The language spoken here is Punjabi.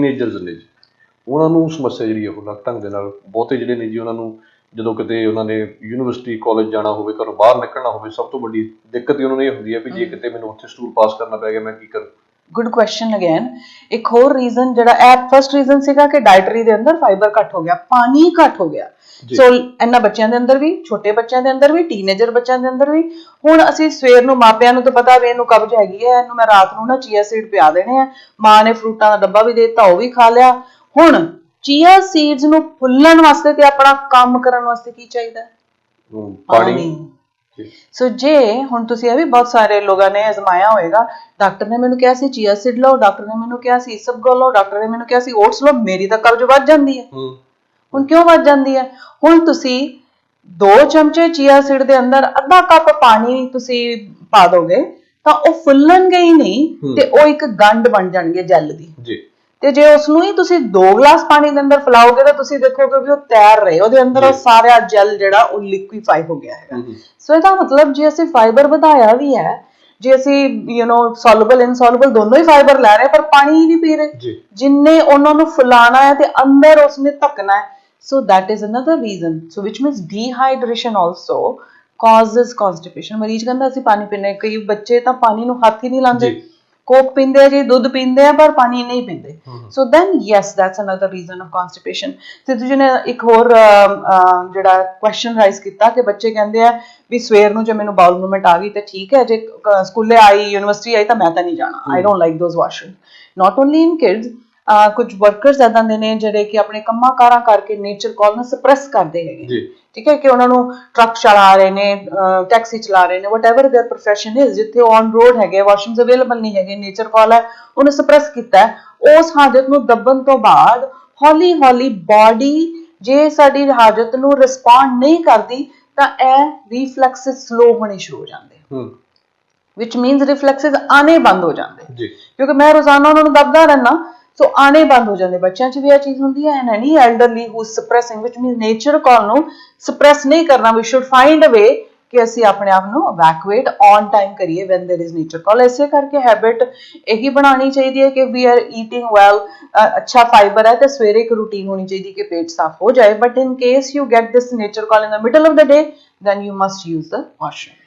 ਟੀਨੇਜਰਸ ਨੇ ਜੀ। ਉਹਨਾਂ ਨੂੰ ਸਮੱਸਿਆ ਜਿਹੜੀ ਆ ਉਹ ਲੱਗ ਢੰਗ ਦੇ ਨਾਲ ਬਹੁਤੇ ਜਿਹੜੇ ਨੇ ਜੀ ਉਹਨਾਂ ਨੂੰ ਜਦੋਂ ਕਿਤੇ ਉਹਨਾਂ ਨੇ ਯੂਨੀਵਰਸਿਟੀ ਕਾਲਜ ਜਾਣਾ ਹੋਵੇ ਘਰੋਂ ਬਾਹਰ ਨਿਕਲਣਾ ਹੋਵੇ ਸਭ ਤੋਂ ਵੱਡੀ ਦਿੱਕਤ ਹੀ ਉਹਨਾਂ ਨੂੰ ਇਹ ਹੁੰਦੀ ਹੈ ਵੀ ਜੇ ਕਿਤੇ ਮੈਨੂੰ ਉੱਥੇ ਸਟੂਲ ਪਾਸ ਕਰਨਾ ਪੈ ਗਿਆ ਮੈਂ ਕੀ ਕਰਾਂ? ਗੁੱਡ ਕੁਐਸਚਨ ਅਗੇਨ ਇੱਕ ਹੋਰ ਰੀਜ਼ਨ ਜਿਹੜਾ ਐਟ ਫਰਸਟ ਰੀਜ਼ਨ ਸੀਗਾ ਕਿ ਡਾਈਟਰੀ ਦੇ ਅੰਦਰ ਫਾਈਬਰ ਘੱਟ ਹੋ ਗਿਆ ਪਾਣੀ ਘੱਟ ਹੋ ਗਿਆ। ਸੋ ਇਹਨਾਂ ਬੱਚਿਆਂ ਦੇ ਅੰਦਰ ਵੀ ਛੋਟੇ ਬੱਚਿਆਂ ਦੇ ਅੰਦਰ ਵੀ ਟੀਨੇਜਰ ਬੱਚਿਆਂ ਦੇ ਅੰਦਰ ਵੀ। ਹੁਣ ਅਸੀਂ ਸਵੇਰ ਨੂੰ ਮਾਪਿਆਂ ਨੂੰ ਤਾਂ ਪਤਾ ਵੀ ਇਹਨੂੰ ਕਬਜ਼ ਹੈਗੀ ਹੈ ਇਹਨੂੰ ਮੈਂ ਰਾਤ ਨੂੰ ਨਾ ਚੀਆ ਸੀਡ ਪਿਆ ਦੇਣੇ ਆ। ਮਾਂ ਨੇ ਫਰੂਟਾਂ ਦਾ ਡੱਬਾ ਵੀ ਦੇ ਦਿੱਤਾ ਉਹ ਵੀ ਖਾ ਲਿਆ। ਹੁਣ ਚੀਆ ਸੀਡਸ ਨੂੰ ਫੁੱਲਣ ਵਾਸਤੇ ਤੇ ਆਪਣਾ ਕੰਮ ਕਰਨ ਵਾਸਤੇ ਕੀ ਚਾਹੀਦਾ? ਪਾਣੀ। ਸੋ ਜੇ ਹੁਣ ਤੁਸੀਂ ਇਹ ਵੀ ਬਹੁਤ ਸਾਰੇ ਲੋਕਾਂ ਨੇ ਅਜ਼ਮਾਇਆ ਹੋਏਗਾ ਡਾਕਟਰ ਨੇ ਮੈਨੂੰ ਕਿਹਾ ਸੀ ਚੀਆ ਸੀਡ ਲਓ ਡਾਕਟਰ ਨੇ ਮੈਨੂੰ ਕਿਹਾ ਸੀ ਇਸਬਗੋਲ ਲਓ ਡਾਕਟਰ ਨੇ ਮੈਨੂੰ ਕਿਹਾ ਸੀ ਓਟਸ ਲਓ ਮੇਰੀ ਤਾਂ ਕਬਜ਼ ਵੱਧ ਜਾਂਦੀ ਹੈ। ਹੁਣ ਕਿਉਂ ਵੱਧ ਜਾਂਦੀ ਹੈ? ਹੁਣ ਤੁਸੀਂ ਦੋ ਚਮਚੇ ਚੀਆ ਸੀਡ ਦੇ ਅੰਦਰ ਅੱਧਾ ਕੱਪ ਪਾਣੀ ਤੁਸੀਂ ਪਾ ਦੋਗੇ ਤਾਂ ਉਹ ਫੁੱਲਣਗੇ ਹੀ ਨਹੀਂ। ਤੇ ਉਹ ਇੱਕ ਗੰਢ ਬਣ ਜਾਣਗੇ ਜੈਲ ਦੀ। ਜੀ। ਤੇ ਜੇ ਉਸ ਨੂੰ ਹੀ ਤੁਸੀਂ 2 ਗਲਾਸ ਪਾਣੀ ਦੇ ਅੰਦਰ ਫੈਲਾਓਗੇ ਤਾਂ ਤੁਸੀਂ ਦੇਖੋਗੇ ਵੀ ਉਹ ਤੈਰ ਰਹੇ ਉਹਦੇ ਅੰਦਰ ਉਹ। ਸਾਰਾ ਜੈਲ ਜਿਹੜਾ ਉਹ ਲਿਕੁਇਫਾਈ ਹੋ ਗਿਆ ਹੈਗਾ ਸੋ ਇਹਦਾ ਮਤਲਬ ਜੇ ਅਸੀਂ ਫਾਈਬਰ ਵਧਾਇਆ ਵੀ ਹੈ ਜੇ ਅਸੀਂ ਯੂ نو ਸੋਲੂਬਲ ਇਨਸੋਲੂਬਲ ਦੋਨੋਂ ਹੀ ਫਾਈਬਰ ਲੈ ਰਹੇ ਪਰ ਪਾਣੀ ਹੀ ਨਹੀਂ ਪੀ ਰਹੇ ਜਿੰਨੇ ਉਹਨਾਂ ਨੂੰ ਫੁਲਾਣਾ ਹੈ ਤੇ ਅੰਦਰ ਉਸਨੇ ਧੱਕਣਾ ਹੈ ਸੋ that is another reason so which means dehydration also causes constipation ਮਰੀਜ਼ ਕਹਿੰਦਾ ਅਸੀਂ ਪਾਣੀ ਹਾਂ। ਕਈ ਬੱਚੇ ਤਾਂ ਪਾਣੀ ਨੂੰ ਹੱਥ ਹੀ ਨਹੀਂ ਲਾਉਂਦੇ। ਕੋਕ ਪੀਂਦੇ ਆ ਜੀ ਦੁੱਧ ਪੀਂਦੇ ਆ ਪਰ ਪਾਣੀ ਨਹੀਂ ਪੀਂਦੇ। So then yes that's another reason of constipation ਤੇ ਤੁਸੀਂ ਨੇ ਇੱਕ ਹੋਰ ਜਿਹੜਾ ਕੁਐਸਚਨ ਰਾਈਜ਼ ਕੀਤਾ ਕਿ ਬੱਚੇ ਕਹਿੰਦੇ ਆ ਵੀ ਸਵੇਰ ਨੂੰ ਜੇ ਮੈਨੂੰ ਬਾਉਲ ਮੂਵਮੈਂਟ ਆ ਗਈ ਤੇ ਠੀਕ ਹੈ ਜੇ ਸਕੂਲੇ ਆਈ ਯੂਨੀਵਰਸਿਟੀ ਆਈ ਤਾਂ ਮੈਂ ਤਾਂ ਨਹੀਂ ਜਾਣਾ। I don't like those washroom not only in kids ਕੁਝ ਵਰਕਰਸ ਇਦਾਂ ਦੇ ਨੇ ਜਿਹੜੇ ਕਿ ਆਪਣੇ ਕੰਮਾਂ ਕਾਰਾਂ ਕਰਕੇ ਨੇਚਰ ਕਾਲ ਨੂੰ ਸਪਰੈਸ ਕਰਦੇ ਹੈਗੇ ਜੀ ਠੀਕ ਹੈ ਕਿ ਉਹਨਾਂ ਨੂੰ ਟਰੱਕ ਚਲਾ ਰਹੇ ਨੇ ਟੈਕਸੀ ਚਲਾ ਰਹੇ ਨੇ ਵਟਐਵਰ देयर profession is ਜਿੱਥੇ ਔਨ ਰੋਡ ਹੈਗੇ ਵਾਸ਼ਰੂਮਸ ਅਵੇਲੇਬਲ ਨਹੀਂ ਹੈਗੇ ਨੇਚਰ ਕਾਲ ਹੈ ਉਹਨੇ ਸਪਰੈਸ ਕੀਤਾ ਹੈ ਉਸ ਹਾਜਤ ਨੂੰ ਦੱਬਣ ਤੋਂ ਬਾਅਦ ਹੌਲੀ ਹੌਲੀ ਬਾਡੀ ਜੇ ਸਾਡੀ ਹਾਜਤ ਨੂੰ ਰਿਸਪੌਂਡ ਨਹੀਂ ਕਰਦੀ ਤਾਂ ਇਹ ਰਿਫਲੈਕਸਸ ਸਲੋ ਹੋਣੇ ਸ਼ੁਰੂ ਹੋ ਜਾਂਦੇ ਹੂੰ which means reflexes ਆਨੇ ਬੰਦ ਹੋ ਜਾਂਦੇ ਜੀ ਕਿਉਂਕਿ ਮੈਂ ਰੋਜ਼ਾਨਾ ਉਹਨਾਂ ਨੂੰ ਦੱਬਦਾ ਰਹਿਣਾ ਸੋ ਆਣੇ ਬੰਦ ਹੋ ਜਾਂਦੇ ਬੱਚਿਆਂ 'ਚ ਵੀ ਇਹ ਚੀਜ਼ ਹੁੰਦੀ ਹੈ and any elderly who suppressing which means nature call ਨੂੰ ਸਪਰੈਸ ਨਹੀਂ ਕਰਨਾ ਵੀ ਸ਼ੁਡ ਫਾਈਂਡ ਅ ਵੇ ਕਿ ਅਸੀਂ ਆਪਣੇ ਆਪ ਨੂੰ ਇਵੈਕੂਏਟ ਔਨ ਟਾਈਮ ਕਰੀਏ when there is nature call ਐਸੇ ਕਰਕੇ ਹੈਬਿਟ ਇਹੀ ਬਣਾਉਣੀ ਚਾਹੀਦੀ ਹੈ ਕਿ ਵੀ ਆਰ ਈਟਿੰਗ ਵੈਲ ਅੱਛਾ ਫਾਈਬਰ ਹੈ ਤੇ ਸਵੇਰੇ ਇੱਕ ਰੂਟੀਨ ਹੋਣੀ ਚਾਹੀਦੀ ਕਿ ਪੇਟ ਸਾਫ਼ ਹੋ ਜਾਏ but in case you get this nature call in the middle of the day then you must use the washroom